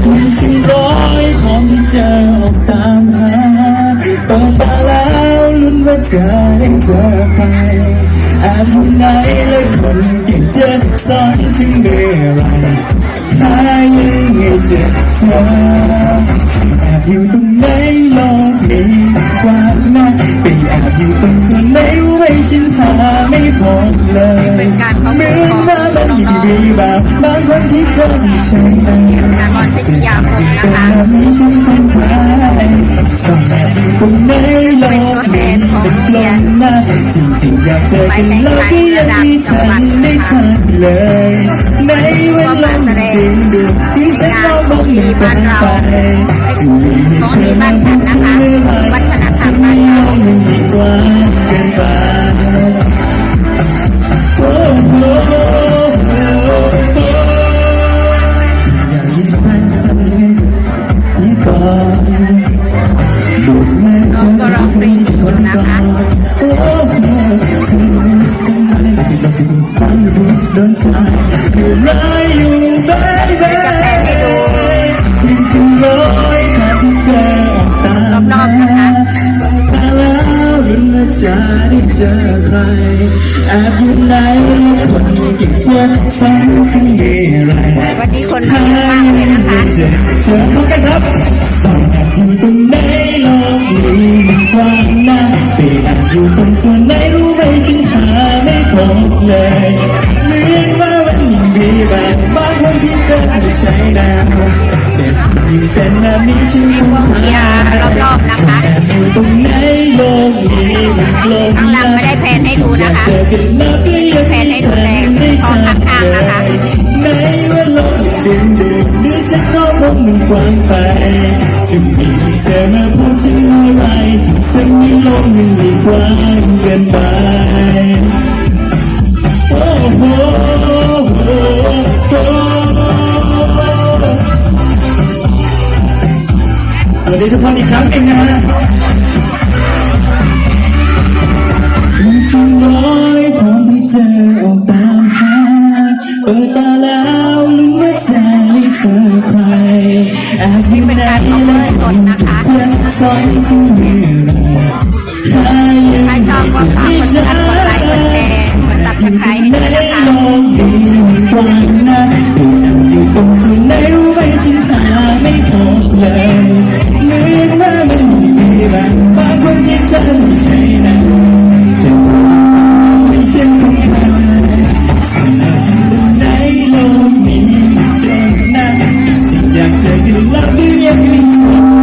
หนึ่งถึงร้อยพร้อมที่จะออกตามหาเปิดตาแล้วลุ้นว่าจะได้เจอใครแอบไหนและคนเก่งเจะสอนถึงเมื่อไหรหายังไงเจอเธอสิแอบอยู่ตรงไหนโลกนี้กว้างนักไปแอบอยู่ตรงส่วนไหนรู้ไหมฉันหาไม่พบเลยเหมือนว่ามันมีดีแบบบางคนที่เธอไม่ใช่ ริงๆอยากเจอกันแล้วก็ยังมีทันไม่ทันเลย ในวันลาดึงดูที่แสนเราบอกมีปันไปจะมีให้เธอมา อยู่ไรอยู่บ้านบ้านยิ่งถึงร้อยขาดที่เธอออกตามรอบๆนะคะตาแล้วลุ้นว่าจะได้เจอใครแอบอยู่ไหนคนเก่งจะสอนที่เมื่ไรวันนี้คนเยอะมากเลยนะคะเจอเจอพบกันครับสอนแอบอยู่ตรงไหนโลกนี้มันกว้างนะไปแอบอยู่ตรงส่วนไหนรู้ไหมฉันหาไม่พบเลย แนวเจ็บยิ่เป็นแบบนี้ฉันมีคงองเชียร์รอบๆนะคะอยู่ตรงไหนโลกนี้มันกลมข้างหลังไม่ได้แพนให้ดูนะคะเจอกันแล้วก็ยังแพนให้ดูแต่พอข้างๆนะคะในเวลาดึงดูดดูสักรอบโลกมันกว้างไปจะมีเธอมาพูดฉันเมื่อไหรถึงสักนี้โลกมันไม่กว้างเกินไปโอ้โห ทุกคนอีกครั้งหนึ่งนะฮะถึงร้อยพร้อมที่เธอออกตามหาเปิดตาแล้วลุ้นว่าจะได้เจอใครแอบอยู่ไหนและคนที่เธอสอนที่เมื่อไหร ริงๆ